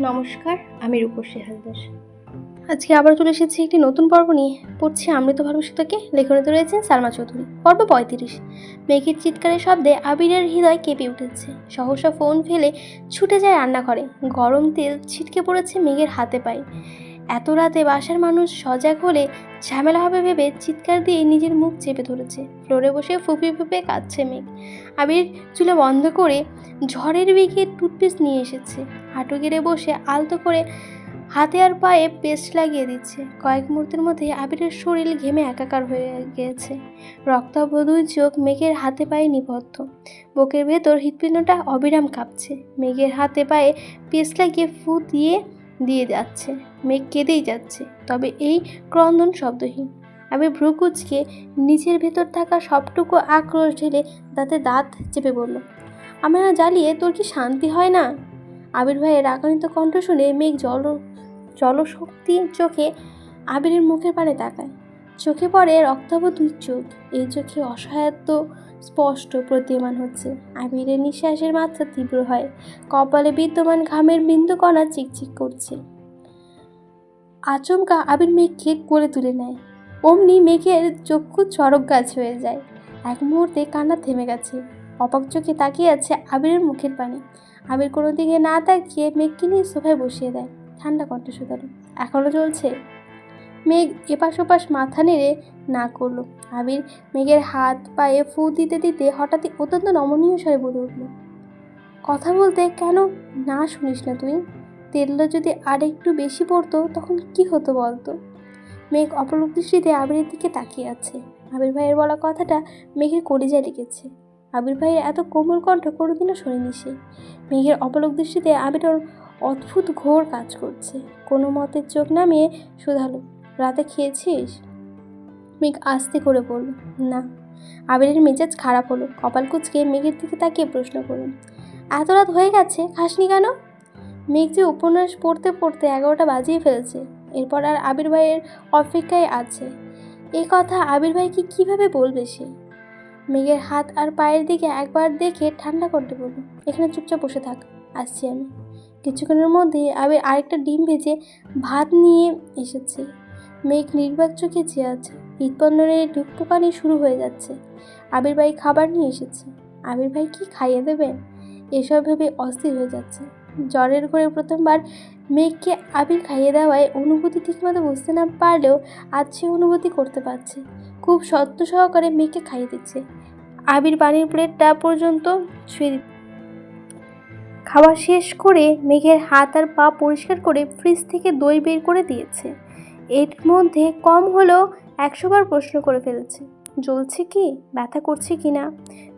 নমস্কার, আমি রূপসী হালদার। আজকে আবার চলে এসেছি একটি নতুন পর্ব নিয়ে। পড়ছি আমৃত ভালোবাসাকে লেখনীতে রয়েছেন সালমা চৌধুরী। পর্ব পঁয়ত্রিশ। মেঘের চিৎকারের শব্দে আবিরের হৃদয় কেঁপে উঠেছে। সহসা ফোন ফেলে ছুটে যায় রান্নাঘরে। গরম তেল ছিটকে পড়েছে মেঘের হাতে পায়ে। এত রাতে বাসার মানুষ সজাগ হলে ঝামেলা হবে ভেবে চিৎকার দিয়ে নিজের মুখ চেপে ধরেছে। ফ্লোরে বসে ফুপিয়ে ফুপিয়ে কাঁদছে মেঘ। আবির চুলে বন্ধ করে ঝড়ের বেগে টুথপেস্ট নিয়ে এসেছে। হাঁটু গেড়ে বসে আলতো করে হাতে আর পায়ে পেস্ট লাগিয়ে দিচ্ছে। কয়েক মুহূর্তের মধ্যে আবিরের শরীর ঘেমে একাকার হয়ে গিয়েছে রক্তাবধূ চোখ মেঘের হাতে পায়ে নিবদ্ধ। বুকের ভেতর হৃৎপিণ্ডটা অবিরাম কাঁপছে। মেঘের হাতে পায়ে পেস্ট লাগিয়ে ফু দিয়ে দিয়ে যাচ্ছে। মেঘ কেঁদেই যাচ্ছে, তবে এই ক্রন্দন শব্দহীন। আমি ভ্রু কুচকে নিচের ভেতর থাকা সবটুকু আক্রোশ ঢেলে দাঁতে দাঁত চেপে বলল আমি না জ্বালিয়ে তোর কি শান্তি হয় না? আবির ভাইয়ের রাগান্বিত কণ্ঠ শুনে মেঘ জল, জলশক্তি চোখে আবিরের মুখের পানে তাকায়। চোখে পড়ে রক্তাবধূর চোখ, এই চোখে অসহায়ত্ব স্পষ্ট প্রতীয়মান হচ্ছে। আবিরের নিঃশ্বাসের মাত্রা তীব্র হয়। কপালে বিদ্যমান ঘামের বিন্দুকণা চিকচিক করছে। আচমকা আবির মেঘকে কোলে তুলে নেয়। অমনি মেঘের চক্ষু চড়ক গাছ হয়ে যায়। এক মুহূর্তে কান্না থেমে গেছে। অবাক চোখে তাকিয়ে আছে আবিরের মুখের পানে। আবির কোনো দিকে না তাকিয়ে মেঘকে নিয়ে সোফায় বসিয়ে দেয়। ঠান্ডা কণ্ঠ শুধালো এখনও চলছে মেঘ এপাশ ওপাশ মাথা নেড়ে না করল। আবির মেঘের হাত পায়ে ফু দিতে দিতে হঠাৎই অত্যন্ত নমনীয় স্বরে বলে উঠল, কথা বলতে কেন না শুনিস না তুই? তেলটা যদি আর একটু বেশি পড়তো তখন কি হতো বলতো? মেঘ অপলক দৃষ্টিতে আবিরের দিকে তাকিয়ে আছে। আবির ভাইয়ের বলা কথাটা মেঘের কলিজায় লেগেছে। আবির ভাইয়ের এত কোমল কণ্ঠ কোনোদিনও শোনেনি সে। মেঘের অপলক দৃষ্টিতে আবিরের অদ্ভুত ঘোর কাজ করছে। কোনো মতে চোখ নামিয়ে শুধালো রাতে খেয়েছিস? মেঘ আস্তে করে বলল, না। আবিরের মেজাজ খারাপ হলো। কপাল কুচকে মেঘের দিকে তাকিয়ে প্রশ্ন করুন এত রাত হয়ে গেছে, খাসনি কেন? মেঘ যে উপন্যাস পড়তে পড়তে এগারোটা বাজিয়ে ফেলেছে, এরপর আর আবির ভাইয়ের অপেক্ষায় আছে। এই কথা আবির ভাইকে কীভাবে বলবে সে? মেঘের হাত আর পায়ের দিকে একবার দেখে ঠান্ডা করতে বলল, এখানে চুপচাপ বসে থাক, আসছি আমি। কিছুক্ষণের মধ্যে আবির আরেকটা ডিম ভেজে ভাত নিয়ে এসেছে। মেঘ নির্বাক চোখে চেয়ে আছে। হৃৎপন্দনের ঢুকপোকানি শুরু হয়ে যাচ্ছে। আবির ভাই খাবার নিয়ে এসেছে। আবির ভাই কি খাইয়ে দেবেন? এসব ভেবে অস্থির হয়ে যাচ্ছে। জ্বরের ঘরে প্রথমবার মেঘকে আবির খাইয়ে দেওয়ায় অনুভূতি ঠিকমতো বুঝতে না পারলেও আজ সে অনুভূতি করতে পারছে। খুব সত্য সহকারে মেঘকে খাইয়ে দিচ্ছে। আবির পানির প্লেটটা পর্যন্ত ছুঁয়ে দিচ্ছে। খাওয়া শেষ করে মেঘের হাত আর পা পরিষ্কার করে ফ্রিজ থেকে দই বের করে দিয়েছে। এর মধ্যে কম হলেও একশোবার প্রশ্ন করে ফেলেছে। জ্বলছে কি? ব্যথা করছে কি না?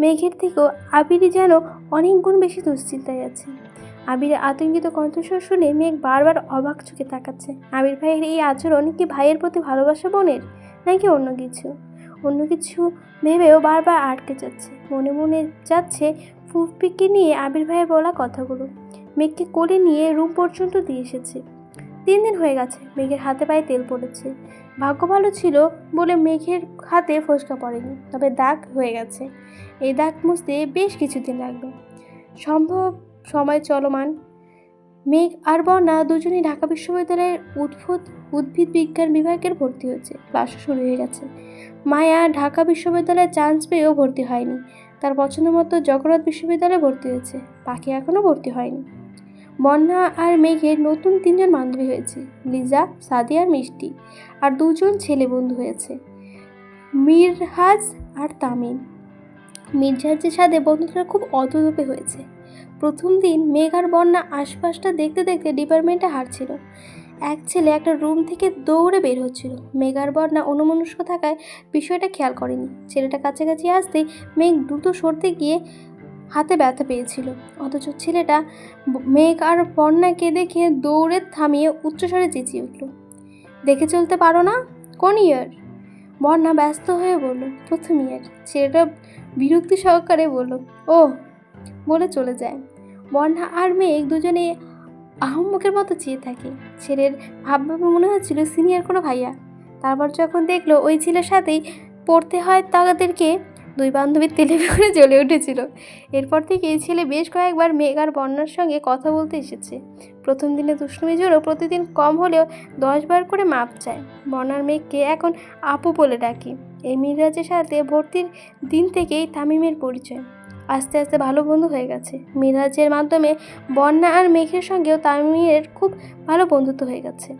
মেঘের থেকেও আবিরই যেন অনেক গুণ বেশি দুশ্চিন্তায় আছে। আবির আতঙ্কিত কণ্ঠস্বর শুনে মেঘ বারবার অবাক চোখে তাকাচ্ছে। আবির ভাইয়ের এই আচরণ কি ভাইয়ের প্রতি ভালোবাসা বোনের, নাকি অন্য কিছু? অন্য কিছু ভেবেও বারবার আটকে যাচ্ছে। মনে মনে যাচ্ছে ফুফপিকে নিয়ে আবির ভাইয়ের বলা কথাগুলো। মেঘকে কোলে নিয়ে রুম পর্যন্ত দিয়ে এসেছে। তিন দিন হয়ে গেছে, মেঘের হাতে পায়ে তেল পড়েছে। ভাগ্য ভালো ছিল বলে মেঘের হাতে ফোসকা পড়েনি, তবে দাগ হয়ে গেছে। এই দাগ মুছতে বেশ কিছুদিন লাগবে সম্ভব সময় চলমান। মেঘ আর বন্যা দুজনেই ঢাকা বিশ্ববিদ্যালয়ের উদ্ভুত উদ্ভিদ বিজ্ঞান বিভাগের ভর্তি হয়েছে, ক্লাসও শুরু হয়ে গেছে। মায়া ঢাকা বিশ্ববিদ্যালয়ে চান্স পেয়েও ভর্তি হয়নি। তার পছন্দ মতো জগন্নাথ বিশ্ববিদ্যালয়ে ভর্তি হয়েছে পাখি এখনও ভর্তি হয়নি। বন্যা আর মেঘের নতুন তিনজন বান্ধবী হয়েছে, লিজা সাদি আর মিষ্টি, আর দুজন ছেলে বন্ধু হয়েছে। মিরহাজ আর তামিম। মির্জাহাজের সাথে বন্ধুটা খুব অদূরপে হয়েছে। প্রথম দিন মেঘ আর বন্যা আশপাশটা দেখতে দেখতে ডিপার্টমেন্টে হারছিল এক ছেলে একটা রুম থেকে দৌড়ে বের হচ্ছিল। মেঘ আর বন্যা অনুমনস্ক থাকায় বিষয়টা খেয়াল করেনি। ছেলেটা কাছাকাছি আসতেই মেঘ দ্রুত সরতে গিয়ে হাতে ব্যথা পেয়েছিল। অথচ ছেলেটা মেঘ আর বন্যাকে দেখে দৌড়ে থামিয়ে উচ্চস্বরে চেঁচিয়ে উঠল। দেখে চলতে পারো না? কোন ইয়ার বন্যা ব্যস্ত হয়ে বলল, প্রথম ইয়ার ছেলেটা বিরক্তি সহকারে বলল ও বলে চলে যায়। বন্যা আর মেঘ দুজনে আহম্মকের মতো চেয়ে থাকে। ছেলের ভাবভাবে মনে হচ্ছিল সিনিয়র কোনো ভাইয়া। তারপর যখন দেখল ওই ছেলের সাথেই পড়তে হয় তাদেরকে দুই বান্ধবী তেলে করে জ্বলে উঠেছিল। এরপর থেকে এই ছেলে বেশ কয়েকবার মেঘ আর বন্যার সঙ্গে কথা বলতে এসেছে। প্রথম দিনে দুষ্টুমি জোরও প্রতিদিন কম হলেও দশবার করে মাপ চায়। বন্যার মেঘকে এখন আপু বলে ডাকি। এই মিরাজের সাথে ভর্তির দিন থেকেই তামিমের পরিচয়। আস্তে আস্তে ভালো বন্ধু হয়ে গেছে। মিরাজের মাধ্যমে বন্যা আর মেঘের সঙ্গেও তামিমের খুব ভালো বন্ধুত্ব হয়ে গেছে।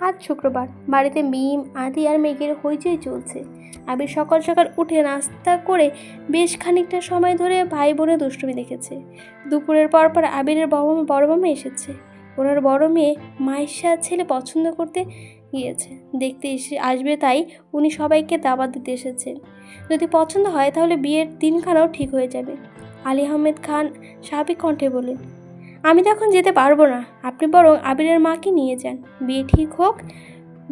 আজ শুক্রবার। বাড়িতে মিম, আদি আর মেঘের হইচই চলছে। আবির সকাল সকাল উঠে নাস্তা করে বেশ খানিকটা সময় ধরে ভাই বোনের দুষ্টুমি দেখেছে। দুপুরের পর পর আবিরের বড় বড় মামা এসেছে। ওনার বড় মেয়ে মাইশা ছেলে পছন্দ করতে গিয়েছে। দেখতে এসে আসবে তাই উনি সবাইকে দাওয়াত দিতে এসেছেন। যদি পছন্দ হয় তাহলে বিয়ের দিনখানাও ঠিক হয়ে যাবে। আলী আহমেদ খান স্বাভাবিক কণ্ঠে বলেন আমি তো এখন যেতে পারব না। আপনি বরং আবিরের মাকে নিয়ে যান। বিয়ে ঠিক হোক,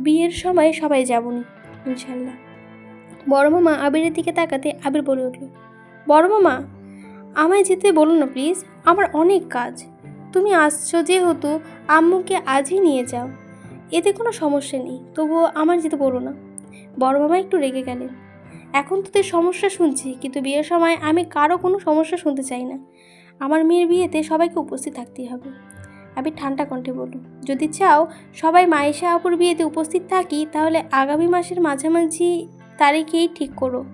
বিয়ের সময় সবাই যাবনি, ইনশাল্লাহ। বড় মামা আবিরের দিকে তাকাতে আবির বলে উঠল, বড় মামা, আমায় যেতে বলো না প্লিজ, আমার অনেক কাজ। তুমি আসছো যেহেতু আম্মুকে আজই নিয়ে যাও। এতে কোনো সমস্যা নেই, তবুও আমার যেতে বলো না। বড় মামা একটু রেগে গেলেন, এখন তোদের সমস্যা শুনছি, কিন্তু বিয়ের সময় আমি কারও কোনো সমস্যা শুনতে চাই না। আমার মেয়ের বিয়েতে সবাইকে উপস্থিত থাকতেই হবে। আমি ঠান্ডা কণ্ঠে বলুন যদি চাও সবাই মায়েশা অপুর বিয়েতে উপস্থিত থাকি, তাহলে আগামী মাসের মাঝামাঝি তারিখেই ঠিক করো।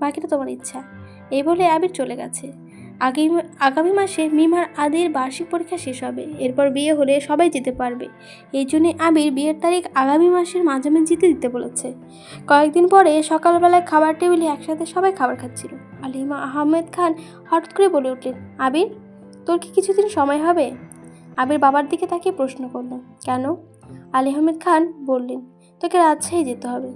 বাকিটা তোমার ইচ্ছা। এই বলে আবির চলে গেছে। আগামী আগামী মাসে মিমার আদির বার্ষিক পরীক্ষা শেষ হবে। এরপর বিয়ে হলে সবাই যেতে পারবে। এই জন্যে আবির বিয়ের তারিখ আগামী মাসের মাঝামাঝিতে দিতে বলেছে। কয়েকদিন পরে সকালবেলায় খাবার টেবিলে একসাথে সবাই খাবার খাচ্ছিল। আলিমা আহমেদ খান হঠাৎ করে বলে উঠলেন, আবির, তোর কি কিছুদিন সময় হবে? আবির বাবার দিকে তাকিয়ে প্রশ্ন করল, কেন? আলী আহমেদ খান বললেন, তোকে রাজশাহী যেতে হবে।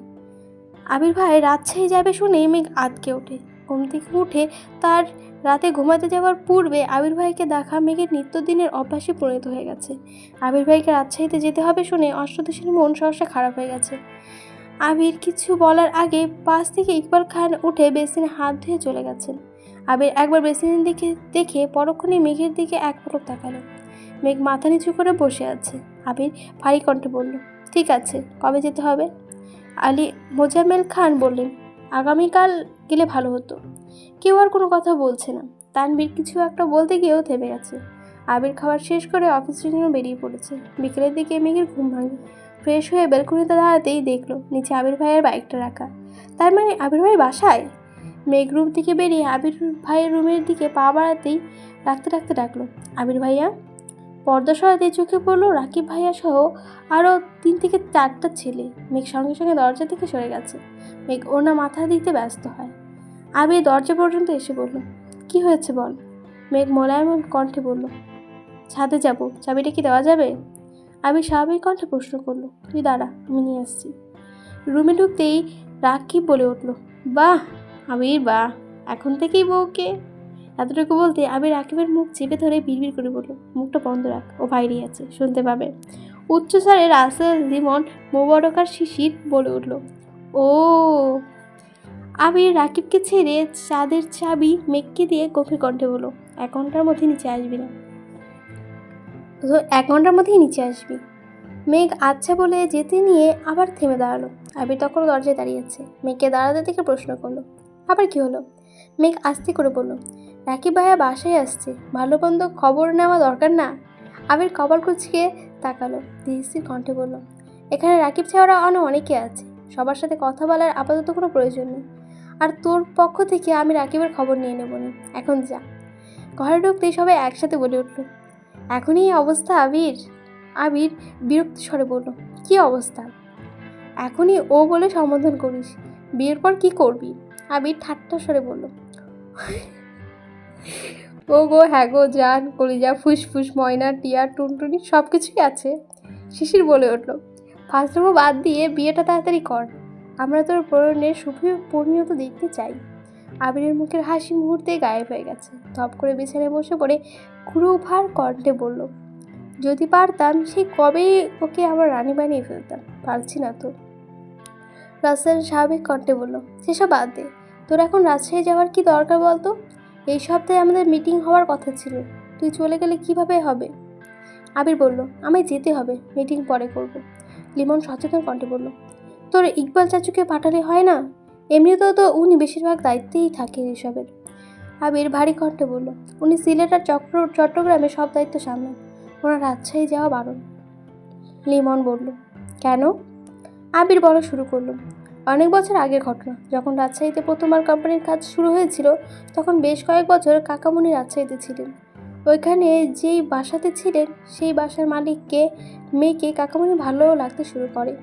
আবির ভাই রাজশাহী যাবে শুনেই মেঘ আতকে ওঠে। ঘুম থেকে উঠে তার রাতে ঘুমাতে যাওয়ার পূর্বে আবির ভাইকে দেখা মেঘের নিত্যদিনের অভ্যাসে পরিণত হয়ে গেছে। আবির ভাইকে রাজশাহীতে যেতে হবে শুনে অষ্টদশের মন সহসা খারাপ হয়ে গেছে। আবির কিছু বলার আগে পাশ থেকে ইকবাল খান উঠে বেসিনে হাত ধুয়ে চলে গেছেন। আবির একবার বেসিনের দিকে দেখে পরক্ষণে মেঘের দিকে এক পলক তাকালো। মেঘ মাথা নিচু করে বসে আছে। আবির ভারী কণ্ঠে বলল, ঠিক আছে, কবে যেতে হবে? আলী মোজাম্মেল খান বললেন আগামীকাল গেলে ভালো হতো। কেউ আর কোনো কথা বলছে না। তানবীর কিছু একটা বলতে গিয়েও থেমে গেছে। আবির খাবার শেষ করে অফিসের জন্য বেরিয়ে পড়েছে। বিকেলের দিকে মেঘের ঘুম ভাঙে। ফ্রেশ হয়ে বেলকুনিতে দাঁড়াতেই দেখল, নিচে আবির ভাইয়ের বাইকটা রাখা। তার মানে আবির ভাই বাসায়? মেঘ রুম থেকে বেরিয়ে আবির ভাইয়ের রুমের দিকে পা বাড়াতেই ডাকতে ডাকতে ডাকলো, আবির ভাইয়া? পর্দা সরাতে চোখে পড়ল রাকিব ভাইয়া সহ আরও তিন থেকে চারটা ছেলে। মেঘ সঙ্গে সঙ্গে দরজা থেকে সরে গেছে। মেঘ ওনা মাথা দিতে ব্যস্ত হয়। আবির দরজা পর্যন্ত এসে বলল, কি হয়েছে বল? মেঘ মোলায়েম কণ্ঠে বলল, ছাদে যাব। চাবিটা কি দেওয়া যাবে? আবির স্বাভাবিক কণ্ঠে প্রশ্ন করল, তুই দাঁড়া, আমি নিয়ে আসছি। রুমে ঢুকতেই রাকিব বলে উঠল, বাহ, আবির বাহ, এখন থেকেই বউকে এতটুকু বলতে আবির রাকিবের মুখ চেপে ধরে বিড়বিড় করে বলল, মুখটা বন্ধ রাখ, ও বাইরে আছে, শুনতে পাবে। উচ্চস্বরে রাসেল লিমন মোবারকার শিশির বলে উঠল, ও। আবির রাকিবকে ছেড়ে চাঁদের চাবি মেঘকে দিয়ে গভীর কণ্ঠে বলল, এক ঘণ্টার মধ্যে নিচে আসবি না। এক ঘণ্টার মধ্যেই নিচে আসবি? মেঘ আচ্ছা বলে যেতে নিয়ে আবার থেমে দাঁড়াল। আবির তখন দরজায় দাঁড়িয়ে আছে। মেঘকে দাঁড়াতে থেকে প্রশ্ন করল, আবার কি হলো? মেঘ আস্তে করে বলল রাকিব ভাইয়া বাসায় আসছে? ভালো মন্দ খবর নেওয়া দরকার না? আবির কপাল কুচকে তাকালো। ধীরস্থির কণ্ঠে বলল, এখানে রাকিব ছাড়া অনেক অনেকে আছে। সবার সাথে কথা বলার আপাতত কোনো প্রয়োজন নেই। আর তোর পক্ষ থেকে আমি রাকিবের খবর নিয়ে নেব না। এখন যা। ঘরে ঢুকতেই সবাই একসাথে বলে উঠল, এখনই এই অবস্থা আবির? আবির বিরক্ত স্বরে বলল, কি অবস্থা? এখনই ও বলে সম্বোধন করিস। বিয়ের পর কি করবি? আবির ঠাট্টা স্বরে বলল ও গো হ্যাঁ গো জান কলিজা, ফুসফুস, ময়না, টিয়া, টুনটুনি সব কিছুই আছে। শিশির বলে উঠল, ফাজলামো বাদ দিয়ে বিয়েটা তাড়াতাড়ি কর। আমরা তোর পরনের শুভ পরিণত দেখতে চাই। আবিরের মুখের হাসি মুহূর্তেই গায়েব হয়ে গেছে। ধপ করে বিছানায় বসে পড়ে ভার কণ্ঠে বলল, যদি পারতাম, সে কবে ওকে আমার রানী বানিয়ে ফেলতাম? পারছি না তো। রাসেল স্বাভাবিক কণ্ঠে বলল, সেসব বাদ দে। তোর এখন রাজশাহী যাওয়ার কি দরকার বলতো? এই সপ্তাহে আমাদের মিটিং হওয়ার কথা ছিল। তুই চলে গেলে কীভাবে হবে? আবির বলল, আমায় যেতে হবে, মিটিং পরে করব। লিমন সচেতন কণ্ঠে বলল, তোর ইকবাল চাচুকে পাঠালে হয় না? এমনিতেও তো উনি বেশিরভাগ দায়িত্বেই থাকেন এসবের। আবির ভারী কণ্ঠে বলল, উনি সিলেট আর চক্র, চট্টগ্রামে সব দায়িত্ব সামলান, ওনার রাজশাহী যাওয়া বারণ। লিমন বলল, কেন? আবির বলা শুরু করল অনেক বছর আগের ঘটনা। যখন রাজশাহীতে প্রথমবার কোম্পানির কাজ শুরু হয়েছিল, তখন বেশ কয়েক বছর কাকামণি রাজশাহীতে ছিলেন। ওইখানে যেই বাসাতে ছিলেন, সেই বাসার মালিককে, মেয়েকে কাকামণি ভালো লাগতে শুরু করে।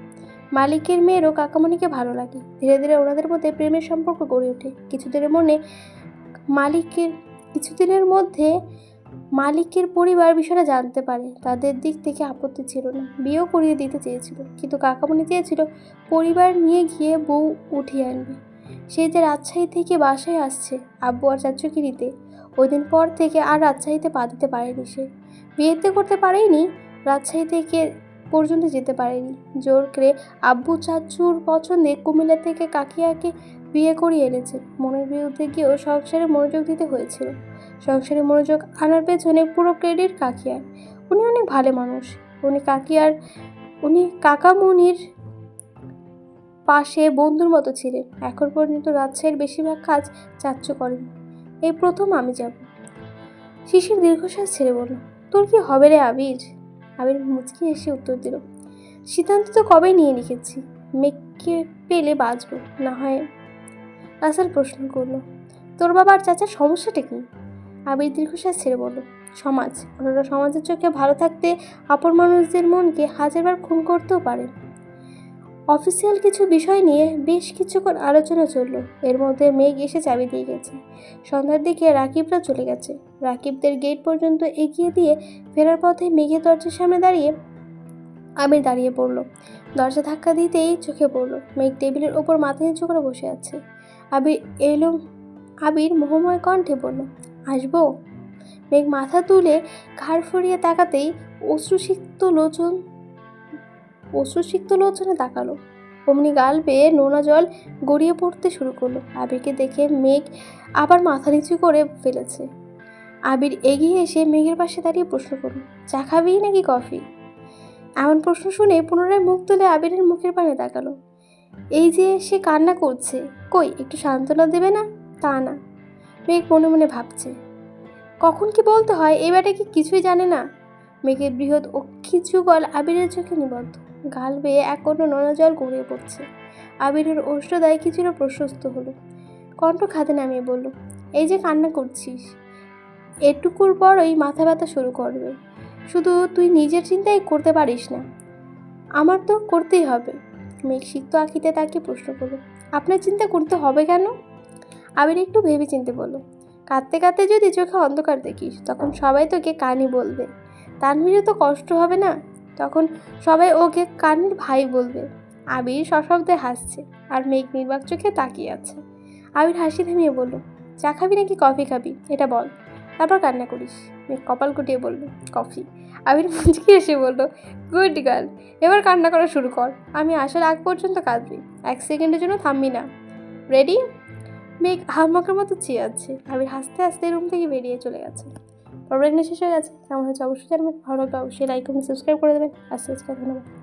মালিকের মেয়েরও কাকামণিকে ভালো লাগে। ধীরে ধীরে ওনাদের মধ্যে প্রেমের সম্পর্ক গড়ে ওঠে। কিছুদিনের মনে মালিকের, কিছুদিনের মধ্যে মালিকের পরিবার বিষয়টা জানতে পারে। তাদের দিক থেকে আপত্তি ছিল না। বিয়েও করিয়ে দিতে চেয়েছিল। কিন্তু কাকামণি চেয়েছিল পরিবার নিয়ে গিয়ে বউ উঠিয়ে আনবে। সে যে রাজশাহী থেকে বাসায় আসছে আব্বু আর চাচুকে নিতে ওই দিন পর থেকে আর রাজশাহীতে পা দিতে পারেনি সে। বিয়েতে করতে পারেনি, রাজশাহী থেকে পর্যন্ত যেতে পারেনি। জোর করে আব্বু চাচুর পছন্দে কুমিল্লা থেকে কাকিয়াকে বিয়ে করিয়ে এনেছে। মনের বিরুদ্ধে গিয়েও সংসারে মনোযোগ দিতে হয়েছিল। সংসারে মনোযোগ আনার পেছনে পুরো ক্রেডিট কাকিয়ার। উনি অনেক ভালো মানুষ। উনি কাকিয়ার, উনি কাকামণির পাশে বন্ধুর মতো ছিলেন। এখন পর্যন্ত রাজশাহীর বেশিরভাগ কাজ চাচ্চু করেন। এই প্রথম আমি যাব। শিশির দীর্ঘশ্বাস ছেড়ে বলল, তোর কি হবে রে আবির? আবির মুচকি এসে উত্তর দিল, সিদ্ধান্ত তো কবেই নিয়ে লিখেছি? মেঘকে পেলে বাঁচবো। না হয় রাসেল প্রশ্ন করল, তোর বাবার চাচার সমস্যাটা কি? আবির দীর্ঘশ্বাস ছেড়ে বলল, সমাজ ওনারা সমাজের চোখে ভালো থাকতে আপন মানুষদের মনকে হাজারবার খুন করতেও পারে। অফিসিয়াল কিছু বিষয় নিয়ে বেশ কিছুক্ষণ আলোচনা চলল। এর মধ্যে মেঘ এসে চাবি দিয়ে গেছে। সন্ধ্যার দিকে রাকিবরা চলে গেছে। রাকিবদের গেট পর্যন্ত এগিয়ে দিয়ে ফেরার পথে মেঘের দরজার সামনে দাঁড়িয়ে আবির দাঁড়িয়ে পড়ল। দরজা ধাক্কা দিতেই চোখে পড়ল। মেঘ টেবিলের ওপর মাথা নিচু করে বসে আছে। আবির এলো, আবির মোহময় কণ্ঠে বলল আসব? মেঘ মাথা তুলে ঘাড় ফরিয়ে তাকাতেই অশ্রুসিক্ত লোচন, অশ্রুসিক্ত লোচনে তাকালো। অমনি গাল পেয়ে নোনা জল গড়িয়ে পড়তে শুরু করল। আবিরকে দেখে মেঘ আবার মাথা নিচু করে ফেলেছে। আবির এগিয়ে এসে মেঘের পাশে দাঁড়িয়ে প্রশ্ন করল, চা খাবি নাকি কফি? এমন প্রশ্ন শুনে পুনরায় মুখ তুলে আবিরের মুখের পানে তাকালো। এই যে সে কান্না করছে, কই, একটু সান্ত্বনা দেবে না? তা না। মেঘ মনে মনে ভাবছে। কখন কি বলতে হয় এই ব্যাটা কি কিছুই জানে না? মেঘের বৃহৎ অক্ষি যুগল আবিরের চোখে নিবদ্ধ। গাল বেয়ে এক কোনো নোনা জল গড়িয়ে পড়ছে। আবিরের ওষ্ঠদায় কিছুটা প্রশস্ত হলো। কণ্ঠ খাতে নামিয়ে বলল, এই যে কান্না করছিস, এটুকুর পরই মাথা ব্যথা শুরু করবে। শুধু তুই নিজের চিন্তাই করতে পারিস না। আমার তো করতেই হবে। মেঘ সিক্ত আঁকিতে তাকে প্রশ্ন করল, আপনার চিন্তা করতে হবে কেন? আবির একটু ভেবে চিনতে বলল, কাঁদতে কাঁদতে যদি চোখে অন্ধকার দেখিস, তখন সবাই তোকে কানি বলবে। তানভীরও তো কষ্ট হবে না? তখন সবাই ওকে কানির ভাই বলবে। আবির সশব্দে হাসছে আর মেঘ নির্বাক চোখে তাকিয়ে আছে। আবির হাসি থামিয়ে বলল, চা খাবি নাকি কফি খাবি? এটা বল। তারপর কান্না করিস। মেঘ কপাল কুটিয়ে বলল, কফি। আবির মুচকি এসে বলল, গুড গার্ল, এবার কান্না করা শুরু কর। আমি আসার আগ পর্যন্ত কাঁদবি। এক সেকেন্ডের জন্য থামবি না। রেডি? মেঘ হামাকার মতো চেয়ে আছে। আবির হাসতে হাসতে রুম থেকে বেরিয়ে চলে গেছে। পর্ব শেষ হয়ে গেছে। কেমন হয়েছে অবশ্যই জানবেন। ভালো লাগলে অবশ্যই লাইক সাবস্ক্রাইব করে দেবেন। আস্তে আস্তে ধন্যবাদ